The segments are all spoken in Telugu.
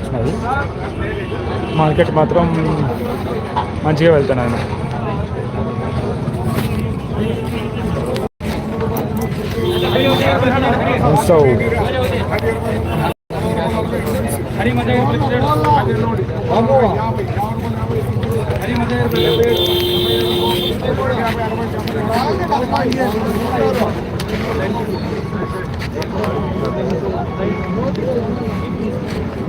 వచ్చినాయి మార్కెట్ మాత్రం మంచిగా వెళ్తున్నాయి సో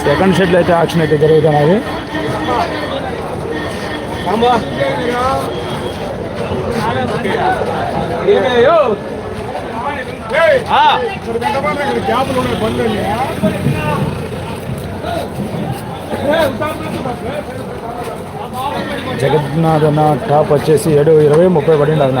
సెకండ్ షెడ్లో అయితే యాక్షన్ అయితే జరుగుతున్నది జగన్నాథ్ అన్న టాప్ వచ్చేసి ఏడు ఇరవై ముప్పై పడింది అన్న.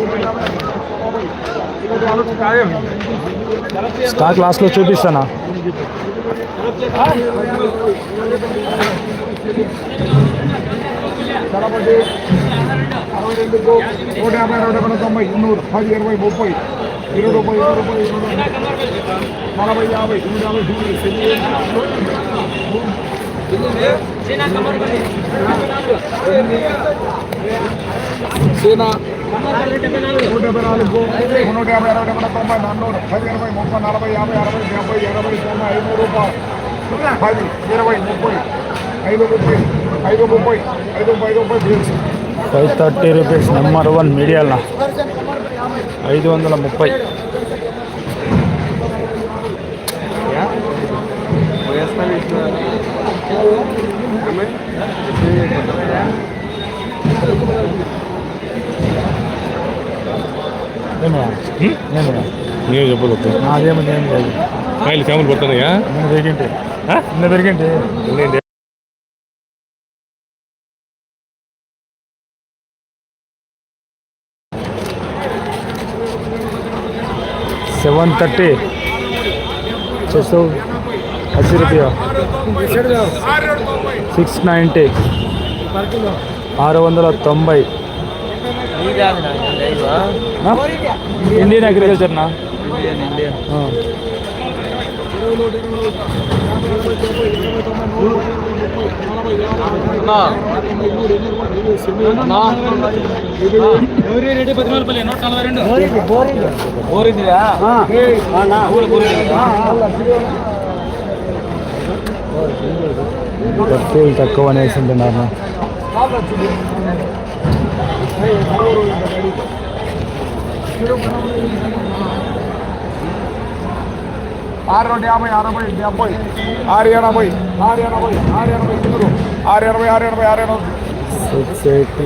స్టాక్ లాస్ట్లో చూపిస్తానా నలభై అరవై రెండు నూట యాభై నూట డెబ్బై తొంభై నూరు పది ఇరవై ముప్పై ఇరవై రూపాయి ఇరవై రూపాయి నలభై యాభై నూట యాభై సీనా. నూట డెబ్బై నాలుగు నూట యాభై అరవై డెబ్బై తొంభై నన్నూరు పది ఇరవై ముప్పై నలభై యాభై అరవై డెబ్బై ఎనభై తొంభై ఐదు రూపాయలు పది ఇరవై ముప్పై ఐదు ముప్పై ఐదు ముప్పై ఐదు ముప్పై ఐదు ముప్పై beans five thirty rupees number one మీడియాల. ఐదు వందల ముప్పై. ఏమయ్యా? ఏమయ్యా? ನೀವು చెప్పదు నాదేముంది ఏం లేదు కాయలు చేమలు పడుతున్నాయా నిన్న పెరిగింటి నిన్న పెరిగింటి సెవెన్ థర్టీ छः सौ अस्सी रुपया సిక్స్ నైంటీ ఆరు వందల తొంభై నా? ఇండియన్ అగ్రికల్చర్ నా ఆ. పెట్రోల్ తక్కువ అనేసి ఉంటున్నారు. ఆరు రెండు యాభై అరవై డెబ్బై ఆరు ఎనభై ఆరు ఎనభై ఆరు ఎనభై ఎనిమిది ఆరు ఎనభై ఆరు ఎనభై ఆరు ఎనభై. సిక్స్ ఎయిటీ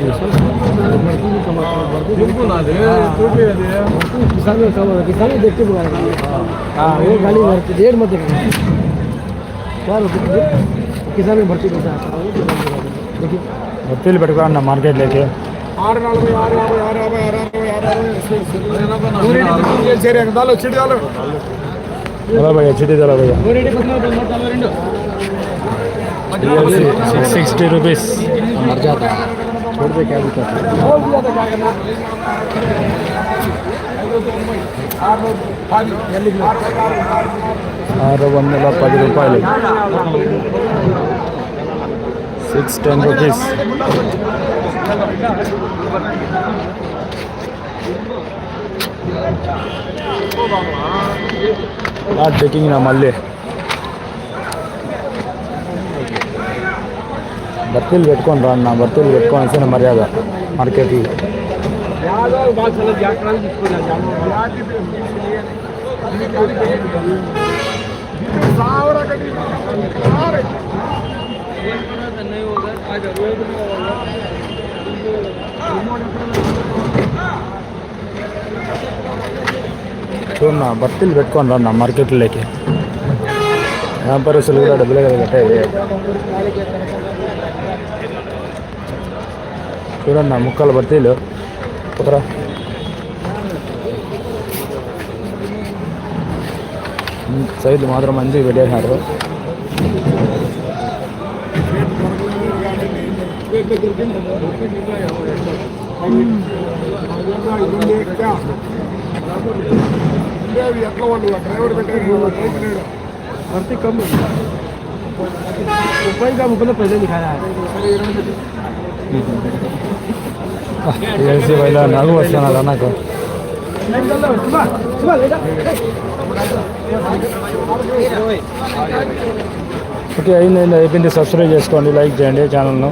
కిసాన్ కిసాన్ डेढ़ मत क्या किसान में भर्ती करता देखिए ఒత్తిళ్ళు పెట్టుకున్నా మార్కెట్లోకి ఆరు నలభై ఆరు యాభై ఆరు యాభై ఆరు అరవై ఆరు సరే దాలో చిడియాలు నలభై చిటి నలభై సిక్స్ సిక్స్టీ రూపీస్ मर जाता छोड़ दे क्या दिक्कत है ఆరు వందల పది రూపాయలు six ten rupees lot checking నా మళ్ళీ బర్తీలు పెట్టుకొని రా అన్న బర్తీలు పెట్టుకోవాల్సిన మర్యాద మార్కెట్కి చూడన్నా బర్తీలు పెట్టుకొని రా అన్న మార్కెట్లోకి వ్యాపారస్తులు కూడా డబ్బులే కదా కట్టాయి చూడన్నా ముక్కలు బర్తీలు కుదరా సైడ్లు మాత్రం మంచిగా పెట్టేసినారు ఉండేవి ఎట్లా వాళ్ళు డ్రైవర్ పెట్టారు రైతు లేడు भर्ती कम है रुपये का मुकदमा पहले दिखाया है ఏసీ వైలా నగు వస్తున్నదా నాకు ఓకే అయింది అయింది అయిపోయింది సబ్స్క్రైబ్ చేసుకోండి లైక్ చేయండి ఛానల్ను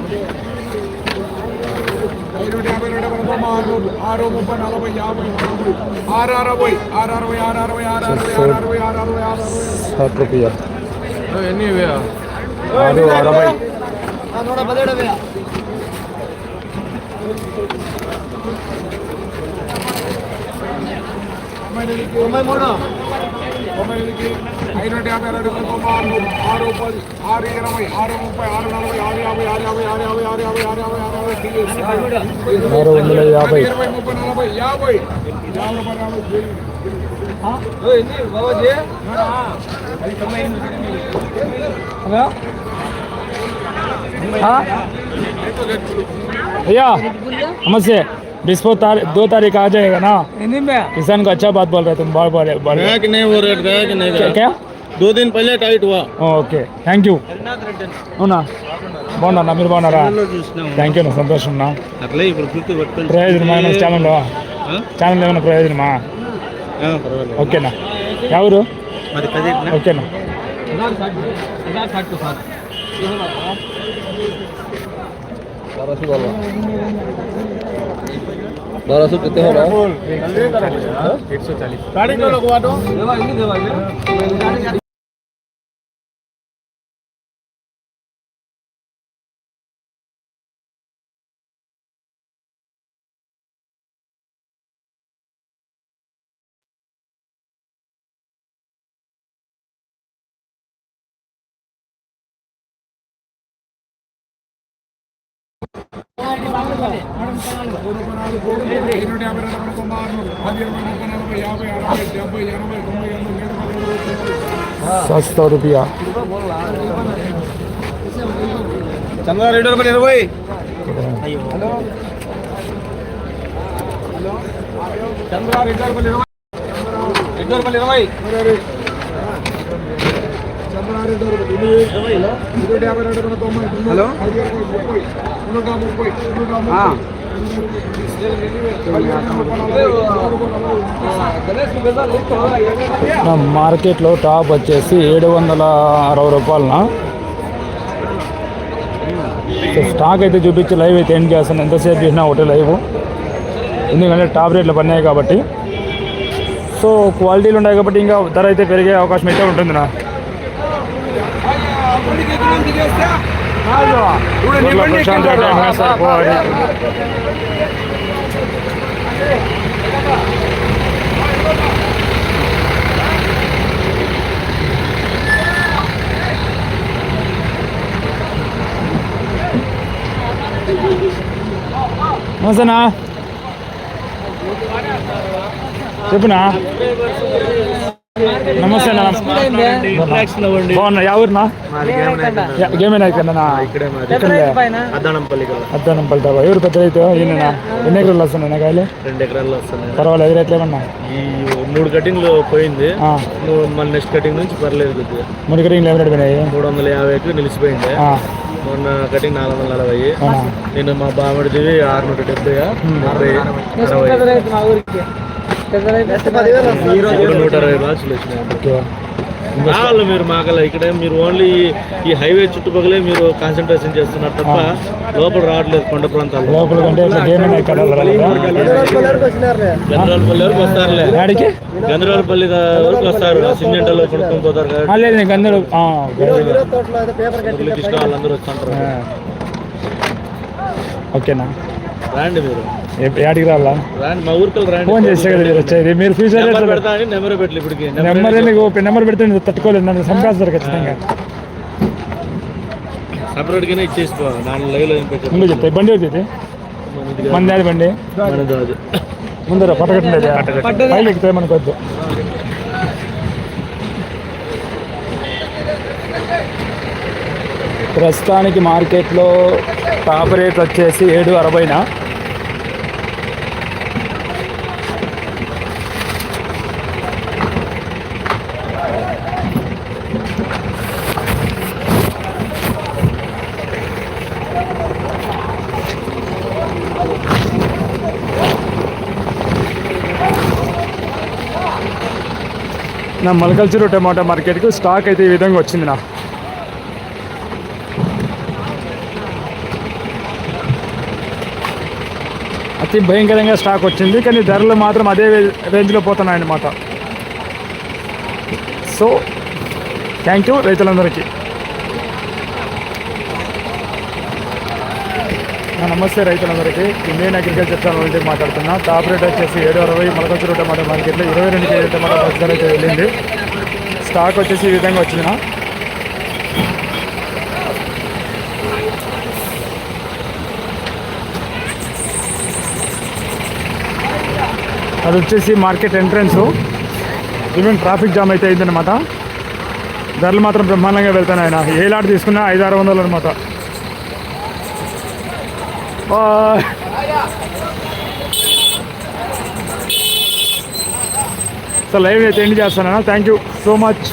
ఆరు ముప్పై నలభై యాభై ఆరు అరవై ఆరు అరవై ఆరు అరవై ఆరు అరవై ఆరు అరవై ఆరు ఆరు అరవై ఎన్ని ఆరు అరవై తొమ్మిదికి ఐదు యాభై రెండు వందల ఆరు ఆరు పది ఆరు ఇరవై ఆరు ముప్పై ఆరు నలభై ఆరు యాభై ఆరు యాభై ఆరు యాభై ఆరు యాభై ఆరు యాభై ఆరు యాభై టీఎస్ ఆరు వందల యాభై ఇరవై ముప్పై నలభై యాభై యాభై రూపాయలు యాభై भैया नमस्ते डिस्पो तारीख दो तारीख आ जाएगा ना किसान को अच्छा बात बोल रहे तुम बार बार बार कि नहीं वो रेट गया कि नहीं क्या गया क्या दो दिन पहले टाइट हुआ ఓకే థ్యాంక్ యూ అవునా బాగున్నా మీరు బాగున్నారా థ్యాంక్ యూ నా సంతోషం నా అట్లే ఇప్పుడు గుర్తు పట్టుకొని ప్రయోజనమా ఏమైనా ఛానల్లో ఛానల్ ఏమైనా ప్రయోజనమా ఓకేనా ఎవరు మరి పది ఓకేనా বারোশো কেতে হলো? ఎన్నూట యాభై రెండు వందల. తొంభై సస్తా రూపాయ చంద్ర రెండు వందల ఇరవై హలో రెండు వందల ఇరవై రెండు. వందల ఇరవై హలో నా మార్కెట్లో టాప్ వచ్చేసి ఏడు వందల అరవై రూపాయలన. సో స్టాక్ అయితే చూపించి లైవ్ అయితే ఏం చేస్తాను. ఎంతసేపు చేసినా ఒకటే లైవ్. ఎందుకంటే టాప్ రేట్లు పడినాయి కాబట్టి. సో క్వాలిటీలు ఉన్నాయి కాబట్టి ఇంకా ధర అయితే పెరిగే అవకాశం అయితే ఉంటుంది నా ఊర్లో ప్రశాంత్ రెడ్డి ఎంఎస్ఆర్ కోఆర్డి. నమస్తేనా చెప్పునా నమస్తే. బాగున్నా ఎవరునా గేమ్ అయిపోయిందన్నా ఇక్కడే అద్దానంపల్లి పల్టావా ఎవరు పెద్ద రైతు ఎన్ని ఎకరాలు వస్తున్నాయి? కాయలు? రెండు ఎకరాలు వస్తున్నాయి. పర్వాలేదు ఎదురు ఎట్లేమన్నా ఈ మూడు కటింగ్లు పోయింది. మళ్ళీ నెక్స్ట్ కటింగ్ నుంచి పర్లేదు కొద్దిగా. మూడు కటింగ్లు ఏమి పోయినాయి మూడు వందల యాభైకి నిలిచిపోయింది. మొన్న కటింగ్ నాలుగు వందల అవునా? నేను మా బామ్మడిది ఆరునూట డెబ్బై డెబ్బై అరవై ఇప్పుడు నూట అరవై రావాలి మీరు మాకల ఇక్కడ మీరు ఓన్లీ ఈ హైవే చుట్టుపక్కలే మీరు కాన్సన్ట్రేషన్ చేస్తున్నారు తప్ప లోపల రావట్లేదు కొండ ఎక్కడ గంధరాలపల్లి వరకు వస్తారులే. గాడికి గంధరాలపల్లి వరకు వస్తారు. సిమెంటలో కొనుక్కొని పోతారు కదా వాళ్ళందరూ వస్తుంటారు. ఓకేనా? రాండి మీరు. మా ఊరికి రాండి. ఫోన్ చేస్తే కదా మీరు వచ్చేది మీరు ఫ్యూచర్ నెంబర్ పెట్టలే ఇప్పటికి. నెంబర్ ఎందుకు నెంబర్ పెడితే తట్టుకోలేదు. నన్ను సంపాదిస్తారు ఖచ్చితంగా. ఇచ్చేసుకో. ముందు చెప్తాయి బండి అవుతుంది మన బండి? ముందర పట్టకట్లేదు పైలు ఎక్కుతాయి మనకు వద్దు ప్రస్తుతానికి మార్కెట్లో టాప్ రేట్ వచ్చేసి ఏడు అరవైన. నా మలకల్చూరు టమాటా మార్కెట్కు స్టాక్ అయితే ఈ విధంగా వచ్చింది నా. అతి భయంకరంగా స్టాక్ వచ్చింది కానీ ధరలు మాత్రం అదే రేంజ్లో పోతున్నాయన్నమాట. సో థ్యాంక్ యూ రైతులందరికీ. నమస్తే రైతులందరికీ. ఇండియన్ అగ్రికల్చర్ ఛానల్ నుండి మాట్లాడుతున్నా. టాప్ రేట్ వచ్చేసి ఏడు అరవై మొలకచూరు మాట మార్కెట్లో ఇరవై రెండు కేజీ టమాటా బస్సు అయితే వెళ్ళింది. స్టాక్ వచ్చేసి ఈ విధంగా వచ్చింది. అది వచ్చేసి market entrance. Even traffic jam అయితే అయిందనమాట ధరలు మాత్రం బ్రహ్మాండంగా వెళ్తాను ఆయన ఏ లాట్ తీసుకున్నా ఐదు ఆరు వందలు అనమాట సో లైవ్ అయితే ఎండ్ చేస్తాను థ్యాంక్ యూ సో మచ్